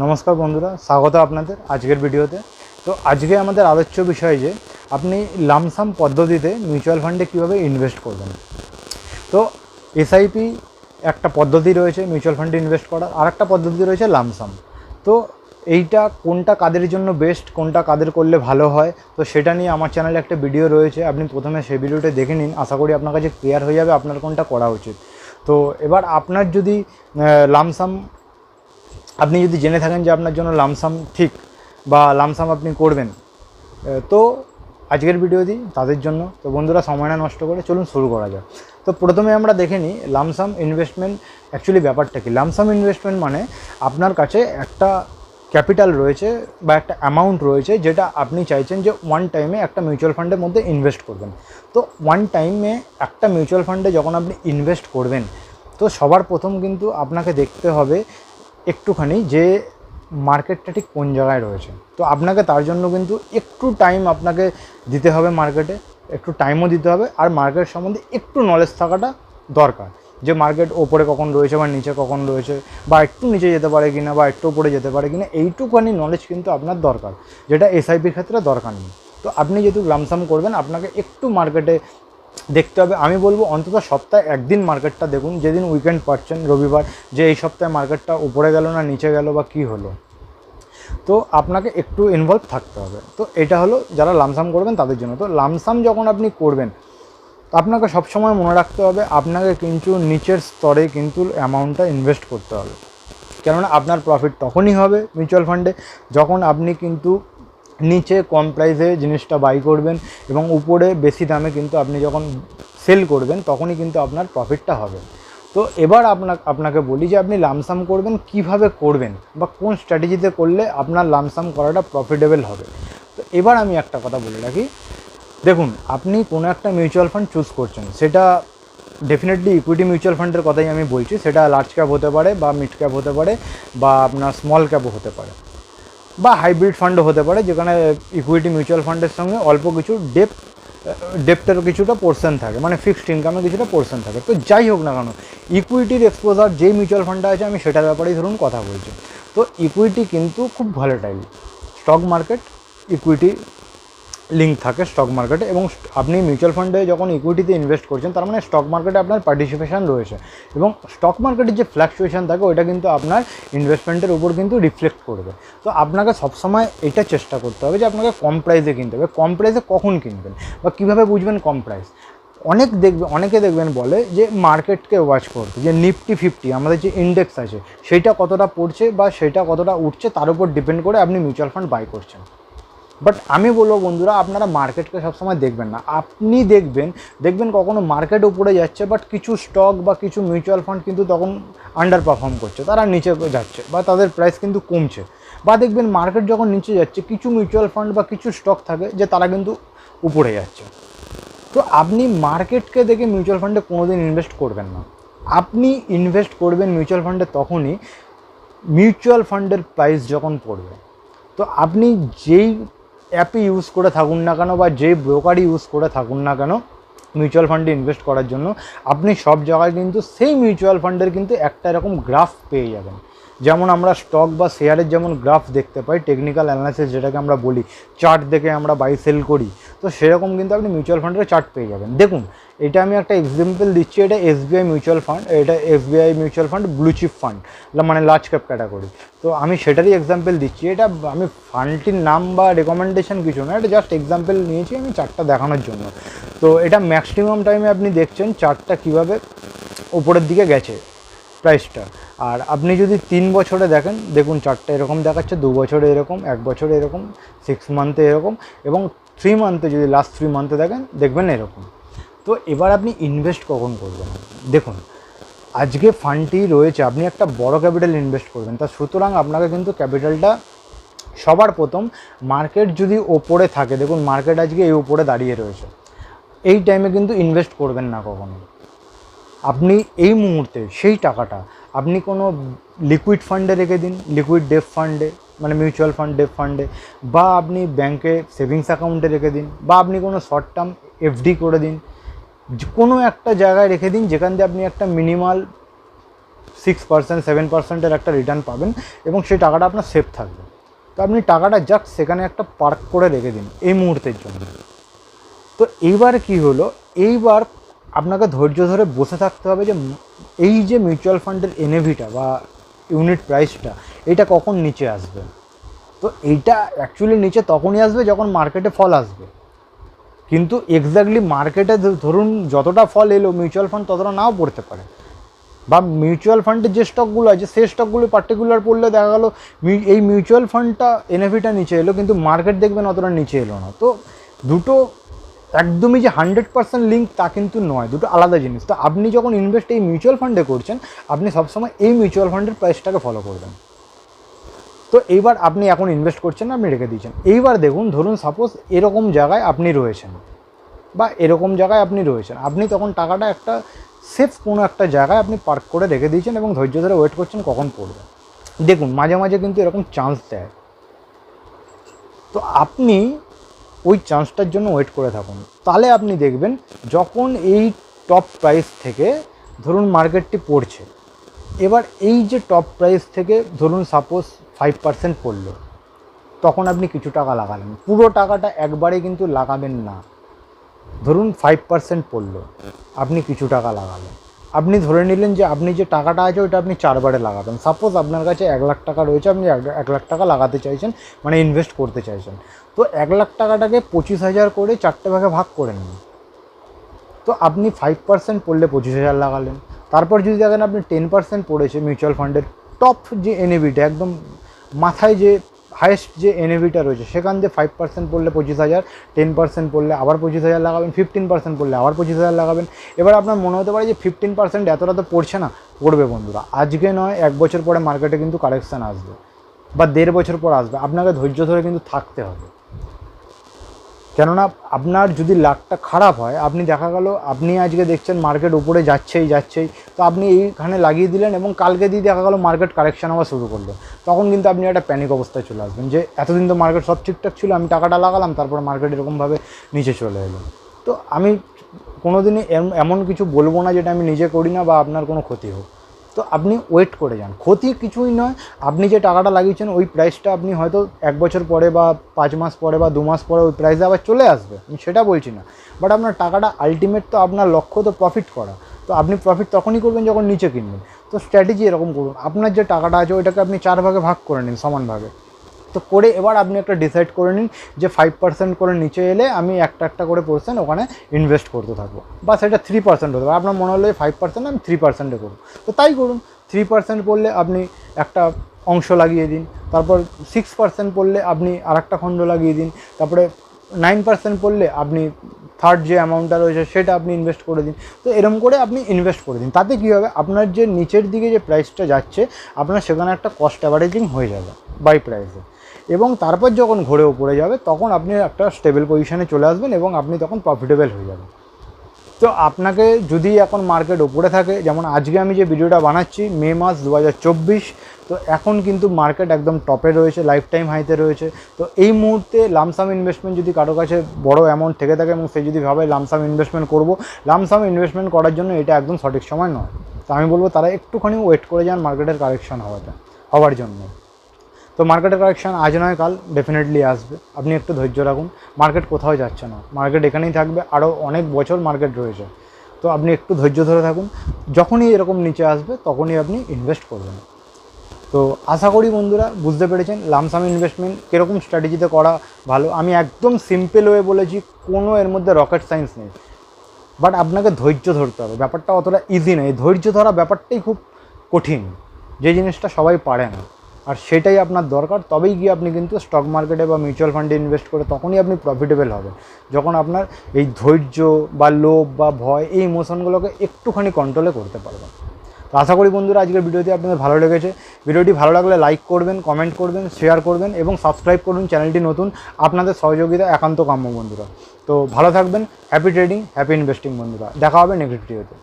নমস্কার বন্ধুরা, স্বাগত আপনাদের আজকের ভিডিওতে। তো আজকে আমাদের আলোচ্য বিষয় যে, আপনি লামসাম পদ্ধতিতে মিউচুয়াল ফান্ডে কীভাবে ইনভেস্ট করবেন? তো এসআইপি একটা পদ্ধতি রয়েছে, মিউচুয়াল ফান্ডে ইনভেস্ট করার। আর একটা পদ্ধতি রয়েছে লামসাম। তো এইটা কোনটা কাদের জন্য বেস্ট, কোনটা কাদের করলে ভালো হয়? তো সেটা নিয়ে আমার চ্যানেলে একটা ভিডিও রয়েছে, আপনি প্রথমে সেই ভিডিওটা দেখে নিন। আশা করি আপনার কাছে ক্লিয়ার হয়ে যাবে, আপনার কোনটা করা উচিত। তো এবার আপনার যদি লামসাম আপনি যদি জেনে থাকেন যে আপনার জন্য লামসাম ঠিক বা লামসাম আপনি করবেন তো আজকের ভিডিওটি তাদের জন্য। তো বন্ধুরা সময় না নষ্ট করে চলুন শুরু করা যাক। তো প্রথমে আমরা দেখে নিই লামসাম ইনভেস্টমেন্ট অ্যাকচুয়ালি ব্যাপারটা কি। লামসাম ইনভেস্টমেন্ট মানে আপনার কাছে একটা ক্যাপিটাল রয়েছে বা একটা অ্যামাউন্ট রয়েছে যেটা আপনি চাইছেন যে ওয়ান টাইমে একটা মিউচুয়াল ফান্ডের মধ্যে ইনভেস্ট করবেন। তো ওয়ান টাইমে একটা মিউচুয়াল ফান্ডে যখন আপনি ইনভেস্ট করবেন, তো সবার প্রথম কিন্তু আপনাকে দেখতে হবে একটুখানি যে মার্কেটটা ঠিক কোন জায়গায় রয়েছে। তো আপনাকে তার জন্য কিন্তু একটু টাইম আপনাকে দিতে হবে মার্কেটে, একটু টাইমও দিতে হবে আর মার্কেট সম্বন্ধে একটু নলেজ থাকাটা দরকার। যে মার্কেট ওপরে কখন রয়েছে বা নিচে কখন রয়েছে বা একটু নিচে যেতে পারে কি না বা একটু উপরে যেতে পারে কি না এইটুকুখানি নলেজ কিন্তু আপনার দরকার। যেটা এসআইপির ক্ষেত্রে দরকার নেই। তো আপনি যেহেতু লামসাম করবেন, আপনাকে একটু মার্কেটে দেখতে হবে। আমি বলব অন্তত সপ্তাহে একদিন মার্কেটটা দেখুন, যেদিন উইকেন্ড পাচ্ছেন, রবিবার, যে এই সপ্তাহে মার্কেটটা উপরে গেল না নিচে গেল বা কী হলো। তো আপনাকে একটু ইনভলভ থাকতে হবে। তো এটা হলো যারা লামসাম করবেন তাদের জন্য। তো লামসাম যখন আপনি করবেন, আপনাকে সবসময় মনে রাখতে হবে, আপনাকে কিন্তু নিচের স্তরে কিন্তু অ্যামাউন্টটা ইনভেস্ট করতে হবে। কেননা আপনার প্রফিট তখনই হবে মিউচুয়াল ফান্ডে যখন আপনি কিন্তু নিচে কম প্রাইসে জিনিসটা বাই করবেন এবং উপরে বেশি দামে কিন্তু আপনি যখন সেল করবেন তখনই কিন্তু আপনার প্রফিটটা হবে। তো এবার আপনার আপনাকে বলি যে আপনি লামসাম করবেন, কীভাবে করবেন বা কোন স্ট্র্যাটেজিতে করলে আপনার লামসাম করাটা প্রফিটেবল হবে। তো এবার আমি একটা কথা বলে রাখি। দেখুন, আপনি কোনো একটা মিউচুয়াল ফান্ড চুজ করছেন, সেটা ডেফিনেটলি ইকুইটি মিউচুয়াল ফান্ডের কথাই আমি বলছি, সেটা লার্জ ক্যাপ হতে পারে বা মিড ক্যাপ হতে পারে বা আপনার স্মল ক্যাপও হতে পারে। বা হাইব্রিড ফান্ডও হতে পারে, যেখানে ইকুইটি মিউচুয়াল ফান্ডের সঙ্গে অল্প কিছু ডেপ ডেপ্টের কিছুটা পোর্শন থাকে মানে ফিক্সড ইনকামের কিছুটা পোর্শন থাকে। তো যাই হোক না কেন ইকুইটির এক্সপোজার যে মিউচুয়াল ফান্ডটা আছে, আমি সেটার ব্যাপারেই ধরুন কথা বলছি। তো ইকুইটি কিন্তু খুব ভালো volatile stock market equity link থাকে স্টক মার্কেটে এবং আপনি মিউচুয়াল ফান্ডে যখন ইকুইটিতে ইনভেস্ট করছেন, তার মানে স্টক মার্কেটে আপনার পার্টিসিপেশন রয়েছে। এবং স্টক মার্কেটের যে ফ্ল্যাকচুয়েশন থাকে, ওইটা কিন্তু আপনার ইনভেস্টমেন্টের উপর কিন্তু রিফ্লেক্ট করবে। তো আপনাকে সবসময় এটা চেষ্টা করতে হবে যে আপনাকে কম প্রাইসে কিনতে হবে। কম প্রাইসে কখন কিনবেন? বা কীভাবে বুঝবেন কম প্রাইস অনেক দেখবে, অনেকে দেখবেন বলে যে মার্কেটকে ওয়াচ করতে যে নিফটি ফিফটি আমাদের যে ইন্ডেক্স আছে সেইটা কতটা পড়ছে বা সেটা কতটা উঠছে, তার উপর ডিপেন্ড করে আপনি মিউচুয়াল ফান্ড বাই করছেন। বাট আমি বলব বন্ধুরা, আপনারা মার্কেটকে সবসময় দেখবেন না। আপনি দেখবেন দেখবেন কখনো মার্কেট উপরে যাচ্ছে বাট কিছু স্টক বা কিছু মিউচুয়াল ফান্ড কিন্তু তখন আন্ডার পারফর্ম করছে। তারা নিচে যাচ্ছে বা তাদের প্রাইস কিন্তু কমছে। বা দেখবেন মার্কেট যখন নিচে যাচ্ছে, কিছু মিউচুয়াল ফান্ড বা কিছু স্টক থাকে যে তারা কিন্তু উপরে যাচ্ছে। তো আপনি মার্কেটকে দেখে মিউচুয়াল ফান্ডে কোনোদিন ইনভেস্ট করবেন না। আপনি ইনভেস্ট করবেন মিউচুয়াল ফান্ডে তখনই মিউচুয়াল ফান্ডের প্রাইস যখন পড়বে, তো আপনি যেই অ্যাপে ইউজ করে থাকুন না কেন বা যে ব্রোকারই ইউজ করে থাকুন না কেন মিউচুয়াল ফান্ডে ইনভেস্ট করার জন্য, আপনি সব জায়গায় কিন্তু সেই মিউচুয়াল ফান্ডের কিন্তু একটা এরকম গ্রাফ পেয়ে যাবেন। যেমন আমরা স্টক বা শেয়ারের যেমন গ্রাফ দেখতে পাই টেকনিক্যাল অ্যানালাইসিস যেটাকে আমরা বলি চার্ট দেখে আমরা বাই সেল করি, তো সেরকম কিন্তু আপনি মিউচুয়াল ফান্ডের চার্ট পেয়ে যাবেন। দেখুন, এটা আমি একটা এক্সাম্পল দিচ্ছি, এটা এসবিআই মিউচুয়াল ফান্ড এটা SBI mutual fund blue chip fund মানে লার্জ ক্যাপ ক্যাটাগরি তো আমি সেটারই এক্সাম্পল দিচ্ছি, এটা আমি ফান্ডটির নাম বা রেকমেন্ডেশন কিছু না, এটা জাস্ট এক্সাম্পল নিয়েছি আমি চার্টটা দেখানোর জন্য। তো এটা ম্যাক্সিমাম টাইমে আপনি দেখছেন চার্টটা কীভাবে উপরের দিকে গেছে। প্রাইসটা আর আপনি যদি তিন বছরে দেখেন, দেখুন চারটা এরকম দেখাচ্ছে, দু বছরে এরকম, এক বছরে এরকম সিক্স মান্থে এরকম, এবং থ্রি মান্থে যদি লাস্ট থ্রি মান্থে দেখেন, দেখবেন এরকম। তো এবার আপনি ইনভেস্ট কখন করবেন? দেখুন, আজকে ফান্ডটি রয়েছে, আপনি একটা বড় ক্যাপিটাল ইনভেস্ট করবেন, তা সুতরাং আপনাকে কিন্তু ক্যাপিটালটা সবার প্রথম মার্কেট যদি ওপরে থাকে, দেখুন মার্কেট আজকে এই ওপরে দাঁড়িয়ে রয়েছে। এই টাইমে কিন্তু ইনভেস্ট করবেন না কখনো আপনি এই মুহূর্তে সেই টাকাটা আপনি কোনো লিকুইড ফান্ডে রেখে দিন লিকুইড ডেপ ফান্ডে মানে মিউচুয়াল ফান্ড ডেপ ফান্ডে বা আপনি ব্যাংকে সেভিংস অ্যাকাউন্টে রেখে দিন, বা আপনি কোনো শর্ট টার্ম এফডি করে দিন কোনো একটা জায়গায় রেখে দিন যেখান দিয়ে আপনি একটা মিনিমাল সিক্স পার্সেন্ট সেভেন পার্সেন্টের একটা রিটার্ন পাবেন এবং সেই টাকাটা আপনার সেফ থাকবে। তো আপনি টাকাটা জাস্ট সেখানে একটা পার্ক করে রেখে দিন এই মুহূর্তের জন্য। তো এইবার কি হলো? এইবার আপনাকে ধৈর্য ধরে বসে থাকতে হবে যে এই যে মিউচুয়াল ফান্ডের এনএভিটা বা ইউনিট প্রাইসটা এটা কখন নিচে আসবে? তো এইটা অ্যাকচুয়ালি নিচে তখনই আসবে যখন মার্কেটে ফল আসবে। কিন্তু এক্স্যাক্টলি মার্কেটে ধরুন যতটা ফল এলো মিউচুয়াল ফান্ড ততটা নাও পড়তে পারে। বা মিউচুয়াল ফান্ডের যে স্টকগুলো আছে, সেই স্টকগুলো পার্টিকুলার পড়লে দেখা গেলো এই মিউচুয়াল ফান্ডটা এনএফিটা নিচে এলো, কিন্তু মার্কেট দেখবেন অতটা নিচে এলো না। তো দুটো একদমই যে হান্ড্রেড পার্সেন্ট লিঙ্ক তা কিন্তু নয়, দুটো আলাদা জিনিস। তো আপনি যখন ইনভেস্ট এই মিউচুয়াল ফান্ডে করছেন, আপনি সবসময় এই মিউচুয়াল ফান্ডের প্রাইসটাকে ফলো করবেন। তো এইবার আপনি এখন ইনভেস্ট করছেন, আপনি রেখে দিয়েছেন। এইবার দেখুন, ধরুন সাপোজ এরকম জায়গায় আপনি রয়েছেন, বা এরকম জায়গায় আপনি রয়েছেন। আপনি তখন টাকাটা একটা সেফ কোনো একটা জায়গায় আপনি পার্ক করে রেখে দিয়েছেন এবং ধৈর্য ধরে ওয়েট করছেন কখন পড়বে। দেখুন, মাঝে মাঝে কিন্তু এরকম চান্স দেয়। তো আপনি ওই চান্সটার জন্য ওয়েট করে থাকুন। তাহলে আপনি দেখবেন, যখন এই টপ প্রাইস থেকে ধরুন মার্কেটটি পড়ছে, এবার এই যে টপ প্রাইস থেকে ধরুন সাপোজ ফাইভ পার্সেন্ট পড়ল, তখন আপনি কিছু টাকা লাগালেন। পুরো টাকাটা একবারে কিন্তু লাগাবেন না। ধরুন ফাইভ পার্সেন্ট পড়ল, আপনি কিছু টাকা লাগালেন। আপনি ধরে নিলেন যে আপনি যে টাকাটা আছে ওটা আপনি চারবারে লাগাবেন। সাপোজ আপনার কাছে এক লাখ টাকা রয়েছে, আপনি এক লাখ টাকা লাগাতে চাইছেন মানে ইনভেস্ট করতে চাইছেন। তো এক লাখ টাকাটাকে পঁচিশ হাজার করে চারটে ভাগে ভাগ করে নিন। তো আপনি ফাইভ পার্সেন্ট পড়লে পঁচিশ হাজার লাগালেন। তারপর যদি দেখেন আপনি টেন পার্সেন্ট পড়েছে মিউচুয়াল ফান্ডের টপ যে এনএভিটা একদম মাথায় যে হায়েস্ট যে এনএভিটা রয়েছে, সেখান দিয়ে ফাইভ পার্সেন্ট পড়লে পঁচিশ হাজার টেন পার্সেন্ট পড়লে আবার পঁচিশ হাজার লাগাবেন ফিফটিন পার্সেন্ট পড়লে আবার পঁচিশ হাজার লাগাবেন। এবার আপনার মনে হতে পারে যে ফিফটিন পার্সেন্ট এতটা তো পড়ছে না, পড়বে বন্ধুরা। আজকে নয়, এক বছর পরে মার্কেটে কিন্তু কারেকশান আসবে বা দেড় বছর পর আসবে। আপনাকে ধৈর্য ধরে কিন্তু থাকতে হবে। কেননা আপনার যদি লাকটা খারাপ হয়, আপনি দেখা গেল, আপনি আজকে দেখছেন মার্কেট উপরে যাচ্ছেই যাচ্ছেই, তো আপনি এইখানে লাগিয়ে দিলেন এবং কালকে দিয়ে দেখা গেল মার্কেট কারেকশন হওয়া শুরু করল। তখন কিন্তু আপনি একটা প্যানিক অবস্থায় চলে আসবেন যে এতদিন তো মার্কেট সব ঠিকঠাক ছিল, আমি টাকাটা লাগালাম, তারপর মার্কেট এরকমভাবে নিচে চলে এলো। তো আমি কোনোদিনই এম- এমন কিছু বলব না যেটা আমি নিজে করি না বা আপনার কোনো ক্ষতি হোক। তো আপনি ওয়েট করে যান। ক্ষতি কিছুই নয়। আপনি যে টাকাটা লাগিয়েছেন, ওই প্রাইসটা আপনি হয়তো এক বছর পরে বা পাঁচ মাস পরে বা দু মাস পরে ওই প্রাইসে আবার চলে আসবে। আমি সেটা বলছি না। বাট আপনার টাকাটা আলটিমেট তো আপনার লক্ষ্য তো প্রফিট করা। তো আপনি প্রফিট তখনই করবেন যখন নিচে কিনবেন। তো স্ট্র্যাটেজি এরকম করুন। আপনার যে টাকাটা আছে, ওইটাকে আপনি চার ভাগে ভাগ করে নিন, সমান ভাগে। তো করে এবার আপনি একটা ডিসাইড করে নিন যে ফাইভ পার্সেন্ট করে নিচে এলে আমি একটা একটা করে পার্সেন্ট ওখানে ইনভেস্ট করতে থাকব। বা সেটা থ্রি পার্সেন্ট হতে পারে। আপনার মনে হলো ফাইভ পার্সেন্ট আমি থ্রি পার্সেন্টে করব। তো তাই করুন। থ্রি পার্সেন্ট পড়লে আপনি একটা অংশ লাগিয়ে দিন। তারপর সিক্স পার্সেন্ট পড়লে আপনি আর একটা খণ্ড লাগিয়ে দিন। তারপরে নাইন পার্সেন্ট পড়লে আপনি থার্ড যে অ্যামাউন্টটা রয়েছে সেটা আপনি ইনভেস্ট করে দিন। তো এরকম করে আপনি ইনভেস্ট করে দিন। তাতে কী হবে? আপনার যে নিচের দিকে যে প্রাইসটা যাচ্ছে, আপনার সেখানে একটা কস্ট অ্যাভারেজিং হয়ে যাবে বাই প্রাইসে এবং তারপর যখন ঘোরে উপরে যাবে, তখন আপনি একটা স্টেবল পজিশনে চলে আসবেন এবং আপনি তখন প্রফিটেবল হয়ে যাবেন। তো আপনাকে যদি এখন মার্কেট ওপরে থাকে, যেমন আজকে আমি যে ভিডিওটা বানাচ্ছি, মে মাস দু হাজার চব্বিশ, তো এখন কিন্তু মার্কেট একদম টপে রয়েছে লাইফ টাইম হাইতে রয়েছে। তো এই মুহূর্তে লামসাম ইনভেস্টমেন্ট যদি কারও কাছে বড় অ্যামাউন্ট থেকে থাকে এবং সে যদি ভাবে লামসাম ইনভেস্টমেন্ট করব লামসাম ইনভেস্টমেন্ট করার জন্য এটা একদম সঠিক সময় নয়। তো আমি বলব তারা একটুখানি ওয়েট করে যান মার্কেটের কারেকশন হওয়াটা, হওয়ার জন্য। তো মার্কেটের কারেকশন আজ নয়, কাল ডেফিনেটলি আসবে। আপনি একটু ধৈর্য রাখুন। মার্কেট কোথাও যাচ্ছে না। মার্কেট এখানেই থাকবে। আরও অনেক বছর মার্কেট রয়েছে। তো আপনি একটু ধৈর্য ধরে থাকুন। যখনই এরকম নিচে আসবে, তখনই আপনি ইনভেস্ট করবেন। তো আশা করি বন্ধুরা, বুঝতে পেরেছেন লামসাম ইনভেস্টমেন্ট কীরকম স্ট্র্যাটেজিতে করা ভালো। আমি একদম সিম্পল ওয়ে বলেছি, কোনো এর মধ্যে রকেট সায়েন্স নেই। বাট আপনাকে ধৈর্য ধরতে হবে। ব্যাপারটা অতটা ইজি নয়। ধৈর্য ধরা ব্যাপারটাই খুব কঠিন। যে জিনিসটা সবাই পারে না। আর সেটাই আপনার দরকার, তবেই গিয়ে আপনি কিন্তু স্টক মার্কেটে বা মিউচুয়াল ফান্ডে ইনভেস্ট করে তখনই আপনি প্রফিটেবল হবেন। যখন আপনার এই ধৈর্য বা লোভ বা ভয়, এই ইমোশনগুলোকে একটুখানি কন্ট্রোলে করতে পারবেন। তো আশা করি বন্ধুরা, আজকের ভিডিওটি আপনাদের ভালো লেগেছে। ভিডিওটি ভালো লাগলে লাইক করবেন কমেন্ট করবেন শেয়ার করবেন এবং সাবস্ক্রাইব করুন চ্যানেলটি নতুন। আপনাদের সহযোগিতা একান্ত কাম্য বন্ধুরা। তো ভালো থাকবেন হ্যাপি ট্রেডিং হ্যাপি ইনভেস্টিং বন্ধুরা। দেখা হবে নেক্সট ভিডিওতে